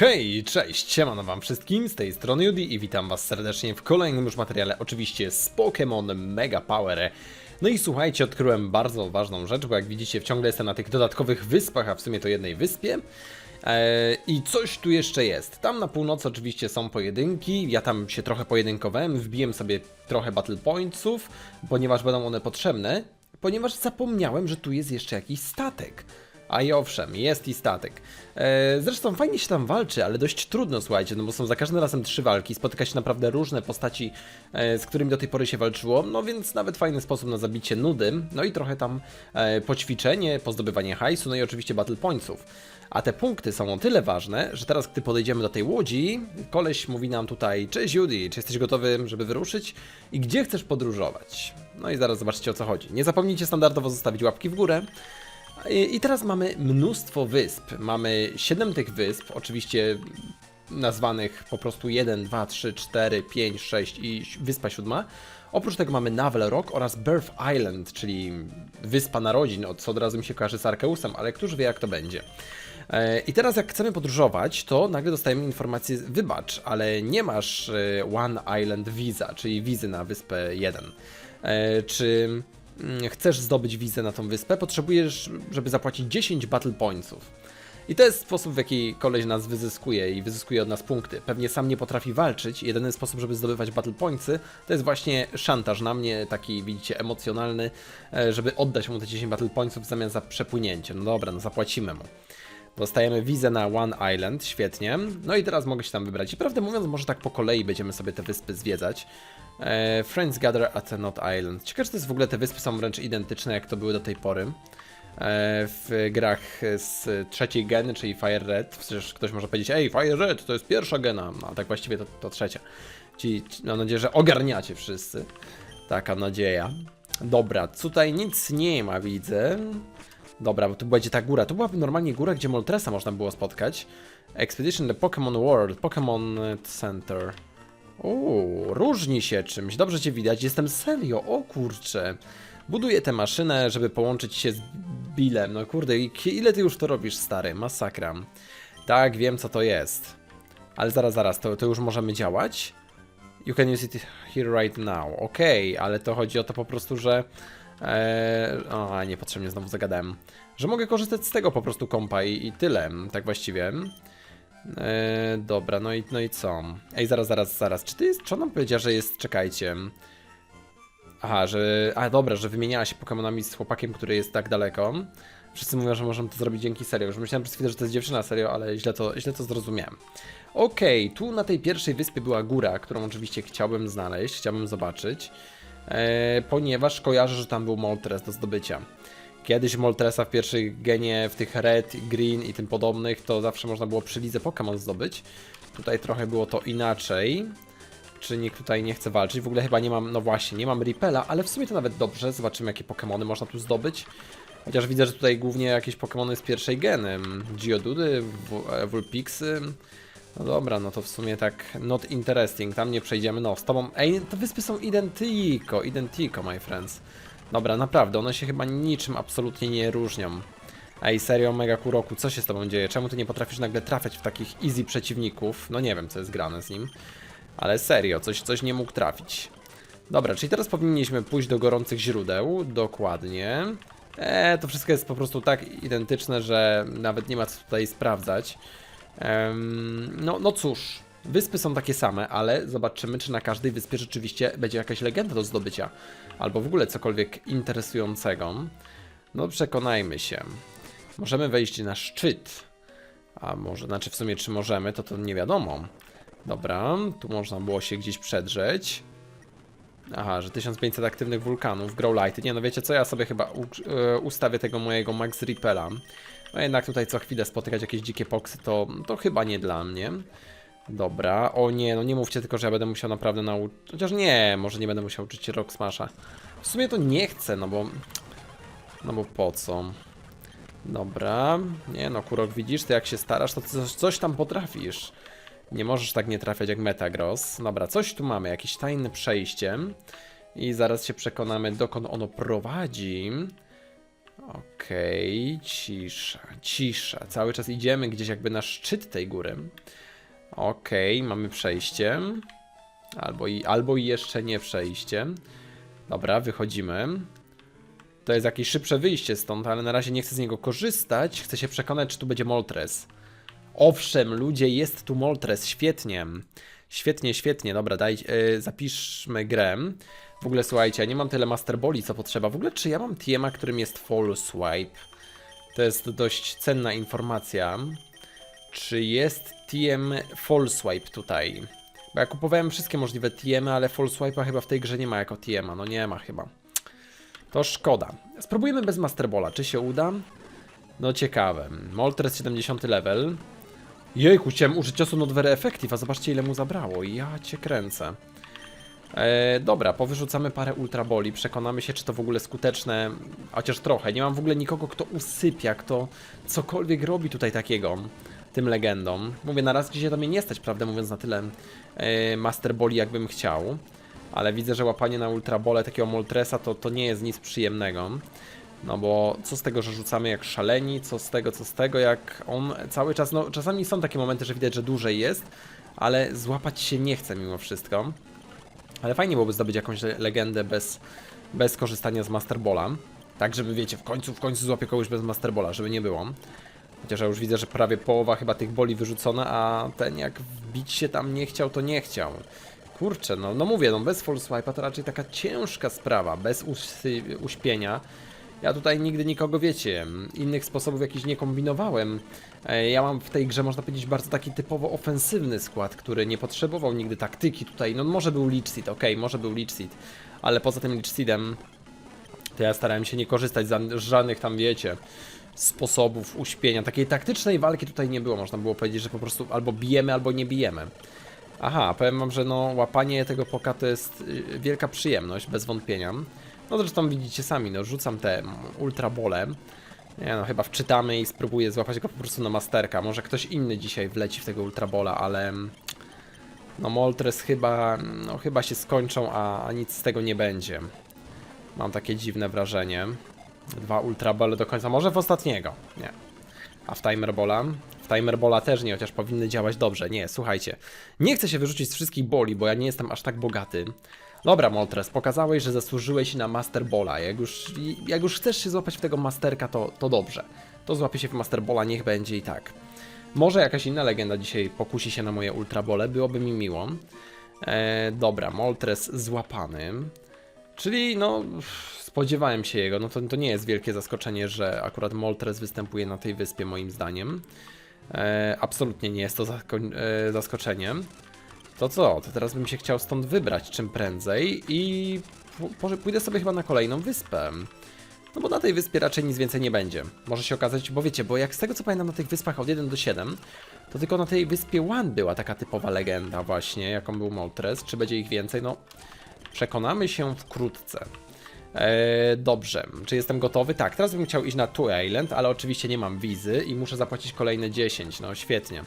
Hej, cześć, siemano wam wszystkim, z tej strony Judy i witam was serdecznie w kolejnym już materiale, oczywiście z Pokémon Mega Power. No i słuchajcie, odkryłem bardzo ważną rzecz, bo jak widzicie ciągle jestem na tych dodatkowych wyspach, a w sumie to jednej wyspie. Eee, I coś tu jeszcze jest. Tam na północy oczywiście są pojedynki, ja tam się trochę pojedynkowałem, wbiłem sobie trochę battle pointsów, ponieważ będą one potrzebne, ponieważ zapomniałem, że tu jest jeszcze jakiś statek. A i owszem, jest i statek. E, zresztą fajnie się tam walczy, ale dość trudno, słuchajcie, no bo są za każdym razem trzy walki, spotyka się naprawdę różne postaci, e, z którymi do tej pory się walczyło, no więc nawet fajny sposób na zabicie nudy, no i trochę tam e, poćwiczenie, pozdobywanie hajsu, no i oczywiście battle pointsów. A te punkty są o tyle ważne, że teraz gdy podejdziemy do tej łodzi, koleś mówi nam tutaj, cześć Judy, czy jesteś gotowy, żeby wyruszyć? I gdzie chcesz podróżować? No i zaraz zobaczycie o co chodzi. Nie zapomnijcie standardowo zostawić łapki w górę, i teraz mamy mnóstwo wysp. Mamy 7 tych wysp, oczywiście nazwanych po prostu 1, 2, 3, 4, 5, 6 i wyspa siódma. Oprócz tego mamy Navel Rock oraz Birth Island, czyli wyspa narodzin, od co od razu mi się kojarzy z Arkeusem, ale któż wie jak to będzie. E, I teraz jak chcemy podróżować, to nagle dostajemy informację, wybacz, ale nie masz e, One Island Visa, czyli wizy na wyspę 1. E, Czy chcesz zdobyć wizę na tą wyspę, potrzebujesz, żeby zapłacić 10 battle pointsów. I to jest sposób, w jaki koleś nas wyzyskuje i wyzyskuje od nas punkty. Pewnie sam nie potrafi walczyć. Jedyny sposób, żeby zdobywać battle pointsy, to jest właśnie szantaż na mnie, taki widzicie, emocjonalny, e, żeby oddać mu te 10 battle pointsów w zamian za przepłynięcie. No dobra, no zapłacimy mu. Dostajemy wizę na One Island, świetnie. No i teraz mogę się tam wybrać. I prawdę mówiąc, może tak po kolei będziemy sobie te wyspy zwiedzać. E, Friends Gather at Not Island. Ciekawe, czy to jest w ogóle te wyspy są wręcz identyczne, jak to były do tej pory. E, w grach z trzeciej geny, czyli Fire Red. Przecież ktoś może powiedzieć, ej, Fire Red to jest pierwsza gena, no, a tak właściwie to, to trzecia. Ci, ci, mam nadzieję, że ogarniacie wszyscy. Taka nadzieja. Dobra, tutaj nic nie ma, widzę. Dobra, bo tu będzie ta góra. Tu byłaby normalnie góra, gdzie Moltresa można było spotkać. Expedition the Pokémon World, Pokémon Center. Uuu, różni się czymś. Dobrze cię widać. Jestem serio, o kurczę. Buduję tę maszynę, żeby połączyć się z Billem. No kurde, ile ty już to robisz, stary? Masakra. Tak, wiem co to jest. Ale zaraz, zaraz, to, to już możemy działać? You can use it here right now. Okej, ale to chodzi o to po prostu, że... Eee, o, niepotrzebnie znowu zagadałem. Że mogę korzystać z tego po prostu kompa i, i tyle, tak właściwie. Eee, dobra, no i, no i co? Ej, zaraz, zaraz, zaraz. Czy ty jest, czy ona powiedziała, że jest, czekajcie. Aha, że, a dobra, że wymieniała się Pokemonami z chłopakiem, który jest tak daleko. Wszyscy mówią, że możemy to zrobić dzięki serio. Już myślałem przez chwilę, że to jest dziewczyna serio, ale źle to, źle to zrozumiałem. Okej, tu na tej pierwszej wyspie była góra, którą oczywiście chciałbym znaleźć, chciałbym zobaczyć, ponieważ kojarzę, że tam był Moltres do zdobycia. Kiedyś Moltresa w pierwszej genie, w tych Red, Green i tym podobnych, to zawsze można było przy lidze Pokémon zdobyć. Tutaj trochę było to inaczej. Czy nikt tutaj nie chce walczyć? W ogóle chyba nie mam, no właśnie, nie mam Repela, ale w sumie to nawet dobrze. Zobaczymy, jakie Pokémony można tu zdobyć. Chociaż widzę, że tutaj głównie jakieś Pokémony z pierwszej geny. Geodudy, e, Vulpixy. No dobra, no to w sumie tak not interesting, tam nie przejdziemy. No, z tobą... Ej, te wyspy są identico, identico, my friends. Dobra, naprawdę, one się chyba niczym absolutnie nie różnią. Ej, serio, Mega Kuroku, co się z tobą dzieje? Czemu ty nie potrafisz nagle trafiać w takich easy przeciwników? No nie wiem, co jest grane z nim. Ale serio, coś, coś nie mógł trafić. Dobra, czyli teraz powinniśmy pójść do gorących źródeł, dokładnie. Eee, to wszystko jest po prostu tak identyczne, że nawet nie ma co tutaj sprawdzać. No, no cóż, wyspy są takie same, ale zobaczymy, czy na każdej wyspie rzeczywiście będzie jakaś legenda do zdobycia. Albo w ogóle cokolwiek interesującego. No, przekonajmy się. Możemy wejść na szczyt. A może, znaczy w sumie czy możemy, to to nie wiadomo. Dobra, tu można było się gdzieś przedrzeć. Aha, że 1500 aktywnych wulkanów, Growlite. Nie no wiecie co, ja sobie chyba e, ustawię tego mojego Max Repela. No jednak tutaj co chwilę spotykać jakieś dzikie poksy, to, to chyba nie dla mnie. Dobra, o nie, no nie mówcie tylko, że ja będę musiał naprawdę nauczyć. Chociaż nie, może nie będę musiał uczyć się Rock Smasha. W sumie to nie chcę, no bo. No bo po co? Dobra, nie no, Kurok, widzisz, ty jak się starasz, to coś, coś tam potrafisz. Nie możesz tak nie trafiać jak Metagross. Dobra, coś tu mamy, jakieś tajne przejście. I zaraz się przekonamy, dokąd ono prowadzi. Okej, cisza, cisza. Cały czas idziemy gdzieś jakby na szczyt tej góry. Okej, mamy przejście. Albo i, albo i jeszcze nie przejście. Dobra, wychodzimy. To jest jakieś szybsze wyjście stąd, ale na razie nie chcę z niego korzystać. Chcę się przekonać, czy tu będzie Moltres. Owszem, ludzie, jest tu Moltres, świetnie. Świetnie, świetnie, dobra, daj, yy, zapiszmy grę. W ogóle słuchajcie, ja nie mam tyle Master Boli, co potrzeba. W ogóle, czy ja mam TMA, którym jest Fall Swipe? To jest dość cenna informacja. Czy jest TM Fall Swipe tutaj? Bo ja kupowałem wszystkie możliwe TM, ale Fall Swipe'a chyba w tej grze nie ma jako TM, no nie ma chyba. To szkoda. Spróbujemy bez Master Bola, czy się uda? No ciekawe. Moltres 70 level. Jejku, chciałem użyć ciosu Not Very Effective, a zobaczcie ile mu zabrało. Ja cię kręcę. E, dobra, powyrzucamy parę ultraboli, przekonamy się, czy to w ogóle skuteczne, chociaż trochę. Nie mam w ogóle nikogo, kto usypia, kto cokolwiek robi tutaj takiego, tym legendom. Mówię, na raz dzisiaj to mnie nie stać, prawdę mówiąc, na tyle e, Master Boli, jakbym chciał. Ale widzę, że łapanie na ultrabole takiego Moltresa to, to nie jest nic przyjemnego. No bo co z tego, że rzucamy jak szaleni, co z tego, co z tego, jak on cały czas, no czasami są takie momenty, że widać, że dłużej jest, ale złapać się nie chce mimo wszystko. Ale fajnie byłoby zdobyć jakąś le- legendę bez, bez korzystania z Masterbola. Tak, żeby wiecie, w końcu, w końcu złapię kogoś bez Masterbola, żeby nie było. Chociaż ja już widzę, że prawie połowa chyba tych boli wyrzucona, a ten jak wbić się tam nie chciał, to nie chciał. Kurczę, no, no mówię, no bez full swipe'a to raczej taka ciężka sprawa, bez uśpienia. Ja tutaj nigdy nikogo, wiecie, innych sposobów jakichś nie kombinowałem. E, Ja mam w tej grze, można powiedzieć, bardzo taki typowo ofensywny skład, który nie potrzebował nigdy taktyki tutaj. No może był Leech Seed, okej, może był Leech Seed, ale poza tym Leech Seedem to ja starałem się nie korzystać z żadnych tam, wiecie, sposobów uśpienia. Takiej taktycznej walki tutaj nie było, można było powiedzieć, że po prostu albo bijemy, albo nie bijemy. Aha, powiem wam, że no łapanie tego poka to jest y, wielka przyjemność, bez wątpienia. No zresztą widzicie sami, no rzucam te ultrabole. Nie no, chyba wczytamy i spróbuję złapać go po prostu na masterka. Może ktoś inny dzisiaj wleci w tego ultrabola, ale... No Moltres chyba, no chyba się skończą, a, a nic z tego nie będzie. Mam takie dziwne wrażenie. Dwa ultrabole do końca, może w ostatniego. Nie. A w Timerbola? W Timerbola też nie, chociaż powinny działać dobrze. Nie, słuchajcie. Nie chcę się wyrzucić z wszystkich boli, bo ja nie jestem aż tak bogaty. Dobra, Moltres, pokazałeś, że zasłużyłeś na Master Bola. Jak już, jak już chcesz się złapać w tego Masterka, to, to dobrze. To złapie się w Master Bola, niech będzie i tak. Może jakaś inna legenda dzisiaj pokusi się na moje ultrabole, byłoby mi miło. E, dobra, Moltres złapany. Czyli no, spodziewałem się jego, no to, to nie jest wielkie zaskoczenie, że akurat Moltres występuje na tej wyspie moim zdaniem. E, absolutnie nie jest to zako- e, zaskoczenie. To co, to teraz bym się chciał stąd wybrać czym prędzej i pójdę sobie chyba na kolejną wyspę. No bo na tej wyspie raczej nic więcej nie będzie. Może się okazać, bo wiecie, bo jak z tego co pamiętam na tych wyspach od 1 do 7, to tylko na tej wyspie One była taka typowa legenda właśnie, jaką był Moltres. Czy będzie ich więcej? No, Przekonamy się wkrótce. Eee, dobrze, czy jestem gotowy? Tak, teraz bym chciał iść na Two Island, ale oczywiście nie mam wizy i muszę zapłacić kolejne 10. No świetnie.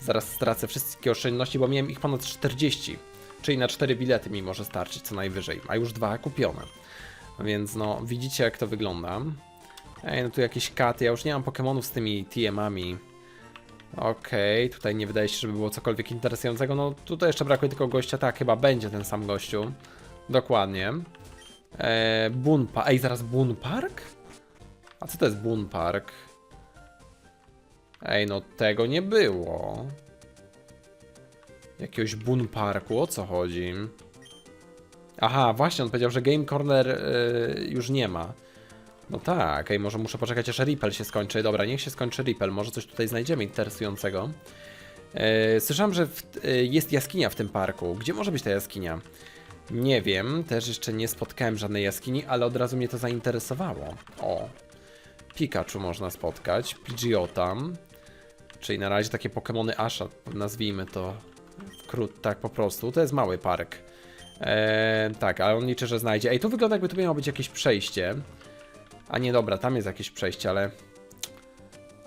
Zaraz stracę wszystkie oszczędności, bo miałem ich ponad 40. Czyli na 4 bilety mi może starczyć co najwyżej, a już dwa kupione. Więc no, widzicie jak to wygląda. Ej, no tu jakieś katy, ja już nie mam Pokémonów z tymi TM-ami. Okej, tutaj nie wydaje się, żeby było cokolwiek interesującego. No tutaj jeszcze brakuje tylko gościa. Tak, chyba będzie ten sam gościu. Dokładnie. Eee. Ej, zaraz Boon Park? A co to jest Boon Park? Ej, no tego nie było. Jakiegoś Boon Parku, o co chodzi? Aha, właśnie, on powiedział, że Game Corner y, już nie ma. No tak, ej, może muszę poczekać aż Ripple się skończy. Dobra, niech się skończy Ripple, może coś tutaj znajdziemy interesującego. E, słyszałem, że w, e, jest jaskinia w tym parku. Gdzie może być ta jaskinia? Nie wiem, też jeszcze nie spotkałem żadnej jaskini, ale od razu mnie to zainteresowało. O, Pikachu można spotkać, Pidgeotto, czyli na razie takie Pokémony Asha, nazwijmy to krót, tak po prostu. To jest mały park. E, tak, ale on liczy, że znajdzie. Ej, tu wygląda jakby tu miało być jakieś przejście. A nie, dobra, tam jest jakieś przejście, ale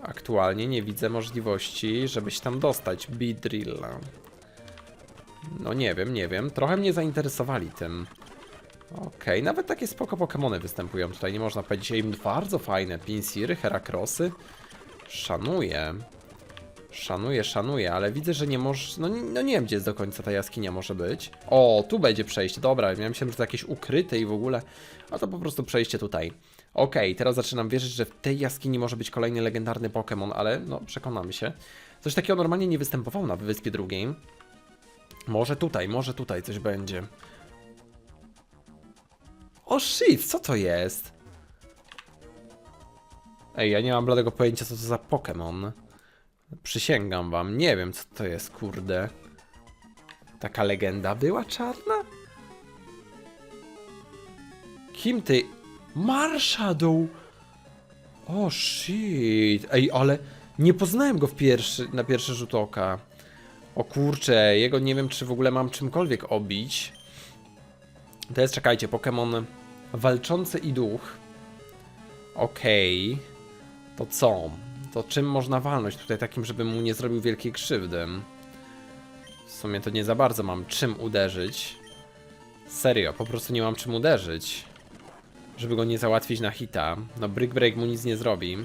aktualnie nie widzę możliwości, żeby się tam dostać. Beedrill. No nie wiem, nie wiem. Trochę mnie zainteresowali tym. Okej, nawet takie spoko Pokemony występują tutaj, nie można powiedzieć, im bardzo fajne. Pinsiry, Herakrosy. Szanuję. Szanuję, szanuję, ale widzę, że nie możesz. No, no nie wiem, gdzie jest do końca ta jaskinia może być. O, tu będzie przejście. Dobra, miałem się, że to jakieś ukryte i w ogóle. A to po prostu przejście tutaj. Okej, teraz zaczynam wierzyć, że w tej jaskini może być kolejny legendarny Pokémon, ale no przekonamy się. Coś takiego normalnie nie występowało na wyspie drugiej. Może tutaj, może tutaj coś będzie. O shit, co to jest? Ej, ja nie mam bladego pojęcia, co to za Pokémon. Przysięgam wam, nie wiem, co to jest, kurde. Taka legenda była czarna? Kim ty? Marshadow! O shit. Ej, ale nie poznałem go w pierwszy, na pierwszy rzut oka. O kurcze, jego nie wiem, czy w ogóle mam czymkolwiek obić. To jest, czekajcie, Pokémon walczący i duch. Okej. To co? To czym można walnąć tutaj takim, żeby mu nie zrobił wielkiej krzywdy? W sumie to nie za bardzo mam czym uderzyć. Serio, po prostu nie mam czym uderzyć. Żeby go nie załatwić na hita. No Brick Break mu nic nie zrobi.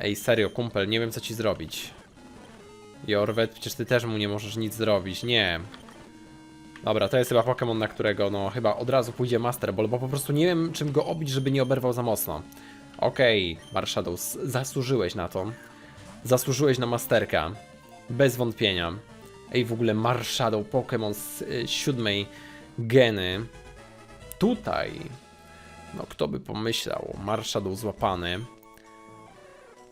Ej, serio, kumpel, nie wiem co ci zrobić. Jorwet, przecież ty też mu nie możesz nic zrobić, nie. Dobra, to jest chyba Pokémon, na którego no chyba od razu pójdzie Master Ball, bo po prostu nie wiem czym go obić, żeby nie oberwał za mocno. Okej, Marshadow, zasłużyłeś na to. Zasłużyłeś na Masterka. Bez wątpienia. Ej, w ogóle Marshadow, Pokémon z y, siódmej geny. Tutaj. No kto by pomyślał, Marshadow złapany.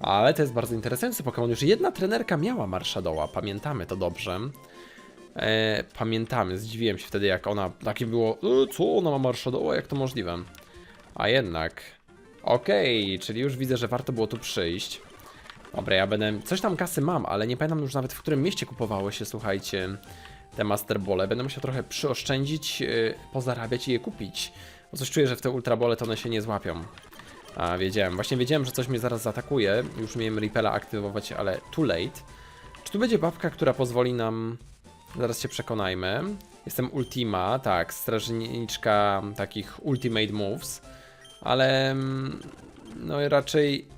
Ale to jest bardzo interesujący Pokémon. Już jedna trenerka miała Marshadowa, pamiętamy to dobrze. E, pamiętamy, zdziwiłem się wtedy jak ona, takie było, e, co ona ma Marshadowa, jak to możliwe? A jednak, okej, czyli już widzę, że warto było tu przyjść. Dobra, ja będę, coś tam kasy mam, ale nie pamiętam już nawet w którym mieście kupowało się, słuchajcie, te Master Bole. Będę musiał trochę przyoszczędzić, e, pozarabiać i je kupić. Bo coś czuję, że w te Ultra Bole to one się nie złapią. A, wiedziałem. Właśnie wiedziałem, że coś mnie zaraz zaatakuje. Już miałem Repela aktywować, ale too late. Czy tu będzie babka, która pozwoli nam... Zaraz się przekonajmy. Jestem Ultima, tak, strażniczka takich Ultimate Moves. Ale... mm, No raczej...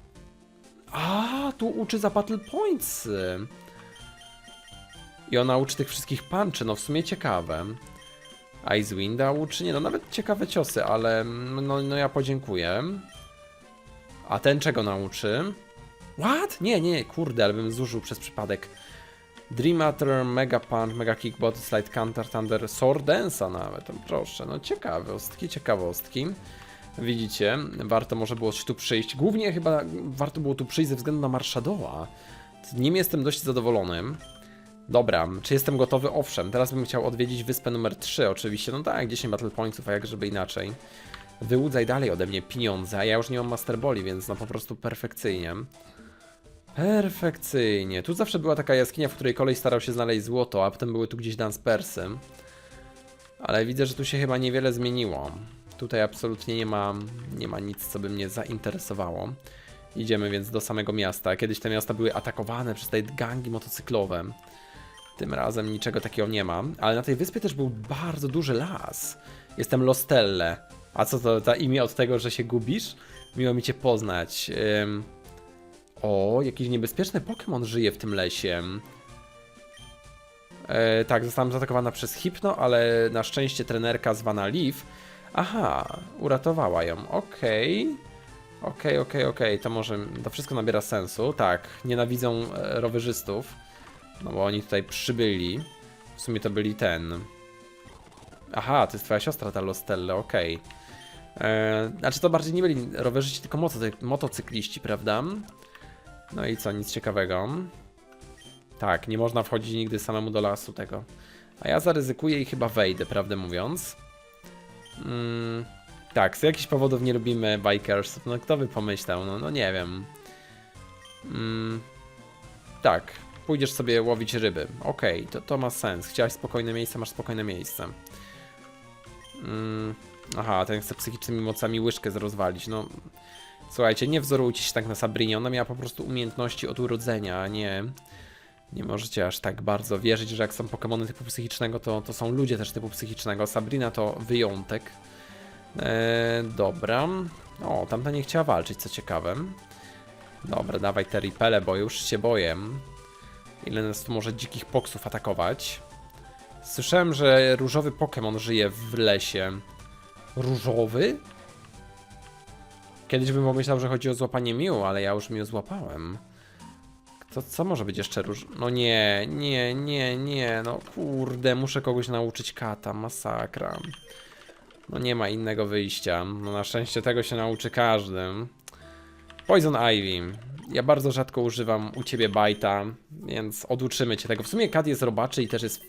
A, tu uczy za Battle Points. I ona uczy tych wszystkich punczy, no w sumie ciekawe. Icewinda uczy, nie no, nawet ciekawe ciosy, ale mm, no, no ja podziękuję. A ten czego nauczy? What? Nie, nie, kurde, ale bym zużył przez przypadek. Dream Matter, Mega Punch, Mega Kick, Body Slide, Counter, Thunder, Sword Dance'a nawet, proszę, no ciekawostki, ciekawostki. Widzicie, warto może było tu przyjść. Głównie chyba warto było tu przyjść ze względu na Marshadowa. Nim jestem dość zadowolonym. Dobra, czy jestem gotowy? Owszem, teraz bym chciał odwiedzić wyspę numer 3 oczywiście. No tak, 10 Battle Pointsów, a jak żeby inaczej. Wyłudzaj dalej ode mnie pieniądze, a ja już nie mam Master Boli, więc no po prostu perfekcyjnie. Perfekcyjnie. Tu zawsze była taka jaskinia, w której kolej starał się znaleźć złoto, a potem były tu gdzieś dance persy. Ale widzę, że tu się chyba niewiele zmieniło. Tutaj absolutnie nie ma, nie ma nic, co by mnie zainteresowało. Idziemy więc do samego miasta. Kiedyś te miasta były atakowane przez te gangi motocyklowe. Tym razem niczego takiego nie ma. Ale na tej wyspie też był bardzo duży las. Jestem Lostelle. A co to za imię od tego, że się gubisz? Miło mi cię poznać. Ym... O, jakiś niebezpieczny Pokémon żyje w tym lesie. E, tak, zostałam zaatakowana przez Hypno, ale na szczęście trenerka zwana Leaf. Aha, uratowała ją. Okej. Okej, okej, okej, to może, to wszystko nabiera sensu. Tak, nienawidzą e, rowerzystów. No bo oni tutaj przybyli. W sumie to byli ten. Aha, to jest twoja siostra, ta Lostelle, okej. E, Znaczy to bardziej nie byli rowerzyści, tylko motocy- motocykliści, prawda? No i co, nic ciekawego. Tak, nie można wchodzić nigdy samemu do lasu tego. A ja zaryzykuję i chyba wejdę, prawdę mówiąc. Mm, tak, z jakichś powodów nie lubimy bikersów. No kto by pomyślał? No, no nie wiem. Mm, tak, pójdziesz sobie łowić ryby. Okej, to, to ma sens. Chciałaś spokojne miejsce, masz spokojne miejsce. Mm, aha, ten chce psychicznymi mocami łyżkę rozwalić. No, słuchajcie, nie wzorujcie się tak na Sabrinie. Ona miała po prostu umiejętności od urodzenia, a nie Nie możecie aż tak bardzo wierzyć, że jak są Pokémony typu psychicznego, to, to są ludzie też typu psychicznego. Sabrina to wyjątek. Eee, dobra. O, tamta nie chciała walczyć, co ciekawe. Dobra, dawaj te ripele, bo już się boję. Ile nas tu może dzikich poksów atakować? Słyszałem, że różowy Pokémon żyje w lesie. Różowy? Kiedyś bym pomyślał, że chodzi o złapanie Miu, ale ja już Miu złapałem. To co może być jeszcze róż... No nie, nie, nie, nie, no kurde, muszę kogoś nauczyć kata, masakra. No nie ma innego wyjścia. No na szczęście tego się nauczy każdy. Poison Ivy. Ja bardzo rzadko używam u ciebie bajta, więc oduczymy cię tego. W sumie kat jest robaczy i też jest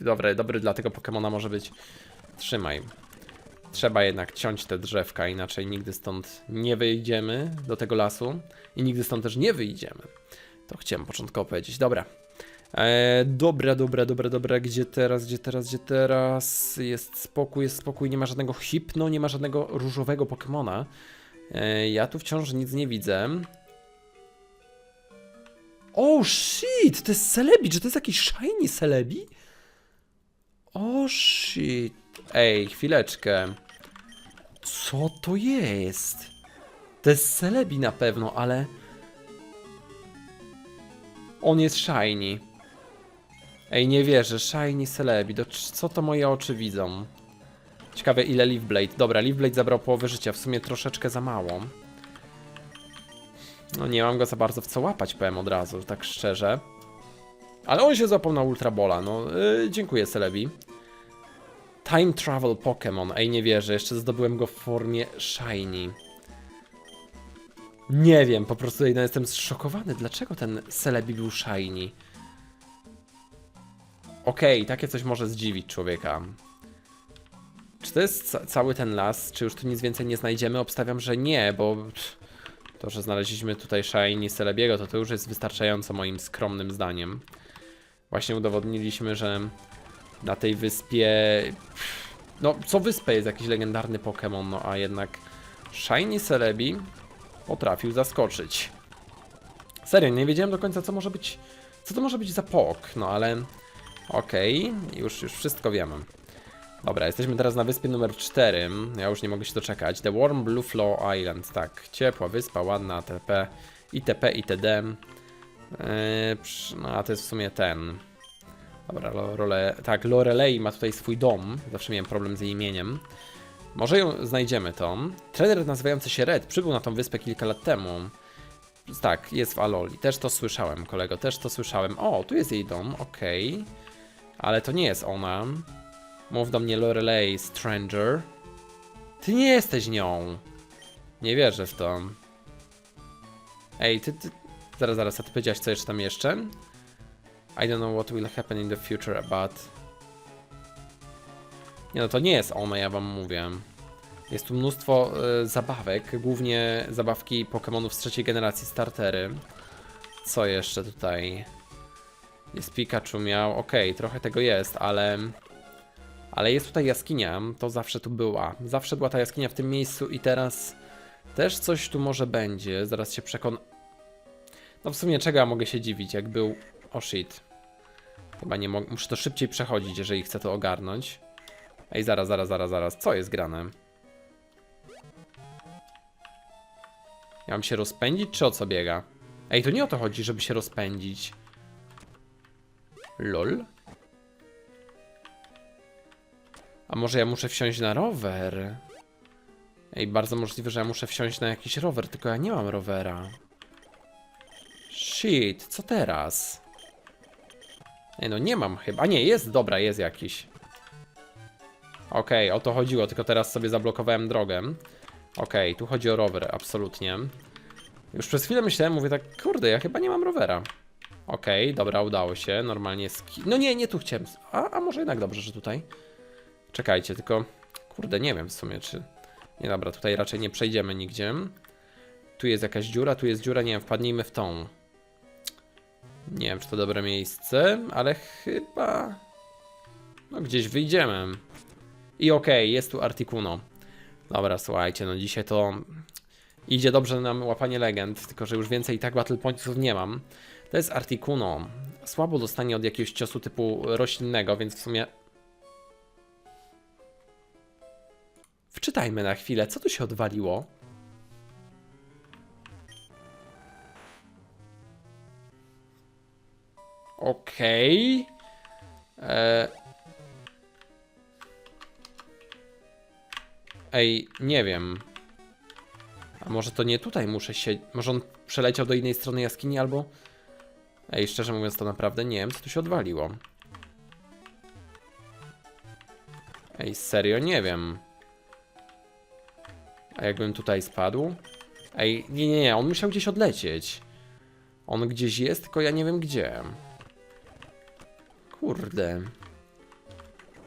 dobry, dobry dla tego Pokemona może być. Trzymaj. Trzeba jednak ciąć te drzewka, inaczej nigdy stąd nie wyjdziemy do tego lasu i nigdy stąd też nie wyjdziemy. To chciałem początkowo powiedzieć. Dobra. E, dobra, dobra, dobra, dobra. Gdzie teraz, gdzie teraz, gdzie teraz? Jest spokój, jest spokój. Nie ma żadnego hipno, nie ma żadnego różowego Pokemona. E, ja tu wciąż nic nie widzę. Oh shit! To jest Celebi! Czy to jest jakiś shiny Celebi? Oh shit. Ej, chwileczkę. Co to jest? To jest Celebi na pewno, ale... On jest shiny. Ej, nie wierzę, shiny Celebi. Do, co to moje oczy widzą? Ciekawe ile Leaf Blade. Dobra, Leaf Blade zabrał połowę życia, w sumie troszeczkę za mało. No nie mam go za bardzo w co łapać, powiem od razu, tak szczerze. Ale on się złapał na Ultra Bola, no yy, dziękuję Celebi. Time Travel Pokémon, ej nie wierzę, jeszcze zdobyłem go w formie Shiny. Nie wiem, po prostu no, jestem zszokowany, dlaczego ten Celebi był Shiny. Okej, takie coś może zdziwić człowieka. Czy to jest ca cały ten las? Czy już tu nic więcej nie znajdziemy? Obstawiam, że nie, bo to, że znaleźliśmy tutaj Shiny Celebiego, to to już jest wystarczająco moim skromnym zdaniem. Właśnie udowodniliśmy, że na tej wyspie... No, co wyspę jest jakiś legendarny Pokémon, no a jednak Shiny Celebi potrafił zaskoczyć. Serio, nie wiedziałem do końca, co może być... Co to może być za pok, no ale... Okej, już, już wszystko wiemy. Dobra, jesteśmy teraz na wyspie numer 4. Ja już nie mogę się doczekać. The Warm Blue Flow Island. Tak, ciepła wyspa, ładna, TP, ITP, ITD. Yy, no a to jest w sumie ten. Dobra, Lorele, tak, Lorelei ma tutaj swój dom. Zawsze miałem problem z jej imieniem. Może ją znajdziemy to. Trener nazywający się Red przybył na tą wyspę kilka lat temu. Tak, jest w Aloli. Też to słyszałem, kolego, też to słyszałem. O, tu jest jej dom, okej. Ale to nie jest ona. Mów do mnie Lorelei, stranger. Ty nie jesteś nią. Nie wierzę w to. Ej, ty, ty... Zaraz, zaraz, a ty powiedziałeś co jeszcze tam jeszcze? I don't know what will happen in the future, but... Nie no, to nie jest ona, ja wam mówię. Jest tu mnóstwo y, zabawek, głównie zabawki Pokémonów z trzeciej generacji startery. Co jeszcze tutaj? Jest Pikachu miał, okej, trochę tego jest, ale... Ale jest tutaj jaskinia, to zawsze tu była. Zawsze była ta jaskinia w tym miejscu i teraz też coś tu może będzie. Zaraz się przekon... No w sumie czego ja mogę się dziwić, jak był... O shit. Chyba nie mogę... Muszę to szybciej przechodzić, jeżeli chcę to ogarnąć. Ej, zaraz, zaraz, zaraz, zaraz. Co jest grane? Ja mam się rozpędzić, czy o co biega? Ej, to nie o to chodzi, żeby się rozpędzić. LOL? A może ja muszę wsiąść na rower? Ej, bardzo możliwe, że ja muszę wsiąść na jakiś rower, tylko ja nie mam rowera. Shit, co teraz? Ej, no nie mam chyba. A nie, jest, dobra, jest jakiś. Okej, o to chodziło, tylko teraz sobie zablokowałem drogę. Okej, tu chodzi o rower, absolutnie. Już przez chwilę myślałem, mówię tak, kurde, ja chyba nie mam rowera. Okej, dobra, udało się, normalnie ski... No nie, nie tu chciałem... A, a może jednak dobrze, że tutaj... Czekajcie, tylko... Kurde, nie wiem w sumie, czy... Nie, dobra, tutaj raczej nie przejdziemy nigdzie. Tu jest jakaś dziura, tu jest dziura, nie wiem, wpadnijmy w tą. Nie wiem, czy to dobre miejsce, ale chyba... No gdzieś wyjdziemy. I okej, jest tu Articuno. Dobra, słuchajcie, no dzisiaj to idzie dobrze nam łapanie legend, tylko że już więcej i tak Battle Pointsów nie mam. To jest Articuno. Słabo dostanie od jakiegoś ciosu typu roślinnego, więc w sumie... Wczytajmy na chwilę, co tu się odwaliło? Okej. E... Ej, nie wiem. A może to nie tutaj muszę się... Może on przeleciał do innej strony jaskini albo... Ej, szczerze mówiąc to naprawdę nie wiem, co tu się odwaliło. Ej, serio nie wiem. A jakbym tutaj spadł? Ej, nie, nie, nie, on musiał gdzieś odlecieć. On gdzieś jest, tylko ja nie wiem gdzie. Kurde.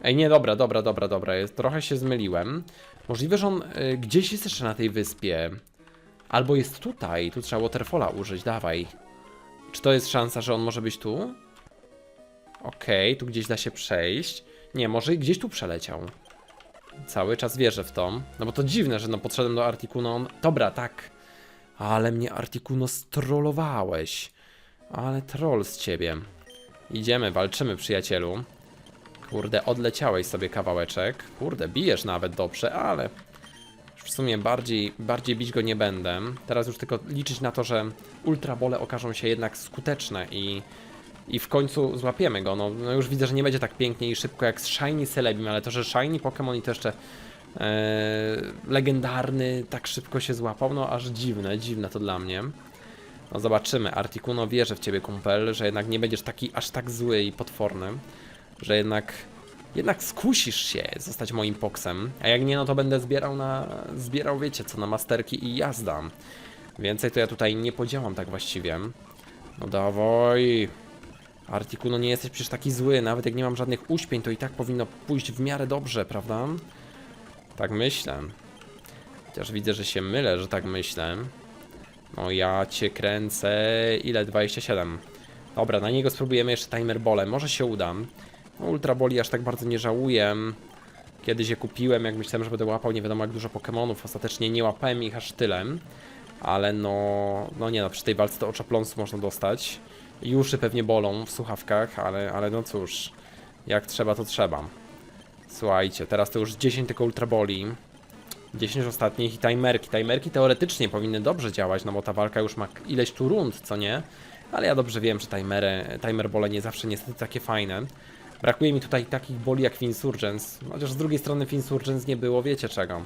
Ej, nie, dobra, dobra, dobra, dobra. Jest, trochę się zmyliłem. Możliwe, że on y, gdzieś jest jeszcze na tej wyspie. Albo jest tutaj. Tu trzeba waterfalla użyć, dawaj. Czy to jest szansa, że on może być tu? Okej, tu gdzieś da się przejść. Nie, może gdzieś tu przeleciał. Cały czas wierzę w to. No bo to dziwne, że no podszedłem do Articuno. On... Dobra, tak. Ale mnie Articuno strollowałeś. Ale troll z ciebie. Idziemy, walczymy, przyjacielu. Kurde, odleciałeś sobie kawałeczek. Kurde, bijesz nawet dobrze, ale w sumie bardziej, bardziej bić go nie będę. Teraz już tylko liczyć na to, że ultrabole okażą się jednak skuteczne i, i w końcu złapiemy go. No, no już widzę, że nie będzie tak pięknie i szybko jak z Shiny Celebim, ale to, że Shiny Pokémon i to jeszcze e, legendarny tak szybko się złapał, no aż dziwne, dziwne to dla mnie. No zobaczymy, Articuno wierzę w ciebie kumpel, że jednak nie będziesz taki aż tak zły i potworny, że jednak jednak skusisz się zostać moim poksem, a jak nie, no to będę zbierał na, zbierał wiecie co, na masterki i jazda. Więcej to ja tutaj nie podziałam tak właściwie. No dawaj. Articuno, nie jesteś przecież taki zły, nawet jak nie mam żadnych uśpień, to i tak powinno pójść w miarę dobrze, prawda? Tak myślę. Chociaż widzę, że się mylę, że tak myślę. No ja cię kręcę. Ile? 27. Dobra, na niego spróbujemy jeszcze timer bolem. Może się uda. No, Ultra Boli aż tak bardzo nie żałuję. Kiedyś je kupiłem, jak myślałem, że będę łapał nie wiadomo jak dużo Pokémonów. Ostatecznie nie łapałem ich aż tyle. Ale no, no nie no, przy tej walce to oczopląsu można dostać. I uszy pewnie bolą w słuchawkach, ale, ale no cóż. Jak trzeba, to trzeba. Słuchajcie, teraz to już 10 tylko Ultra Boli. 10 ostatnich i timerki. Timerki teoretycznie powinny dobrze działać, no bo ta walka już ma ileś tu rund, co nie? Ale ja dobrze wiem, że timery, timer bole nie zawsze niestety takie fajne. Brakuje mi tutaj takich boli jak Finsurgence, chociaż z drugiej strony Finsurgence nie było, wiecie czego.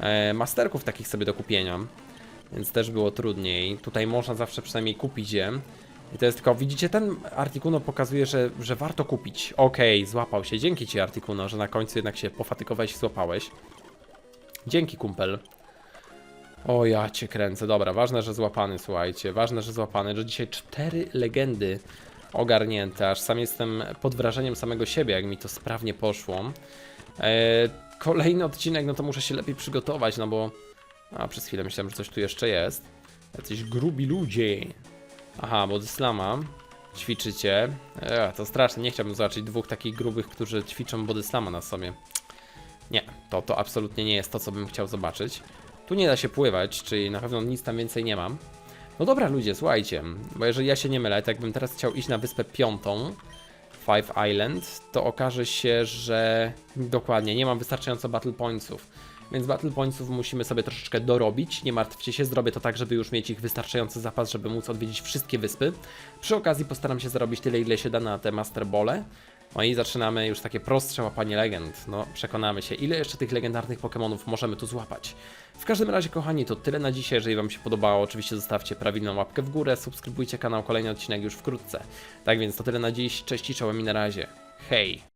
E, masterków takich sobie do kupienia, więc też było trudniej. Tutaj można zawsze przynajmniej kupić je. I to jest tylko, widzicie, ten Articuno pokazuje, że, że warto kupić. Okej, złapał się. Dzięki ci Articuno, że na końcu jednak się pofatykowałeś i złapałeś. Dzięki kumpel. O ja cię kręcę, dobra, ważne, że złapany, słuchajcie, ważne, że złapany, że dzisiaj cztery legendy ogarnięte, aż sam jestem pod wrażeniem samego siebie, jak mi to sprawnie poszło. E, kolejny odcinek, no to muszę się lepiej przygotować, no bo... A, przez chwilę myślałem, że coś tu jeszcze jest. Jacyś grubi ludzie. Aha, bo ćwiczycie. E, to straszne, nie chciałbym zobaczyć dwóch takich grubych, którzy ćwiczą body slama na sobie. Nie, to, to absolutnie nie jest to, co bym chciał zobaczyć. Tu nie da się pływać, czyli na pewno nic tam więcej nie mam. No dobra ludzie, słuchajcie, bo jeżeli ja się nie mylę, to jakbym teraz chciał iść na wyspę piątą, Five Island, to okaże się, że dokładnie, nie mam wystarczająco battle pointsów. Więc battle pointsów musimy sobie troszeczkę dorobić, nie martwcie się, zrobię to tak, żeby już mieć ich wystarczający zapas, żeby móc odwiedzić wszystkie wyspy. Przy okazji postaram się zarobić tyle, ile się da na te Master Bole. No i zaczynamy już takie prostsze łapanie legend. No, przekonamy się, ile jeszcze tych legendarnych Pokémonów możemy tu złapać. W każdym razie, kochani, to tyle na dzisiaj. Jeżeli Wam się podobało, oczywiście zostawcie prawilną łapkę w górę, subskrybujcie kanał, kolejny odcinek już wkrótce. Tak więc to tyle na dziś. Cześć i czołem i na razie. Hej!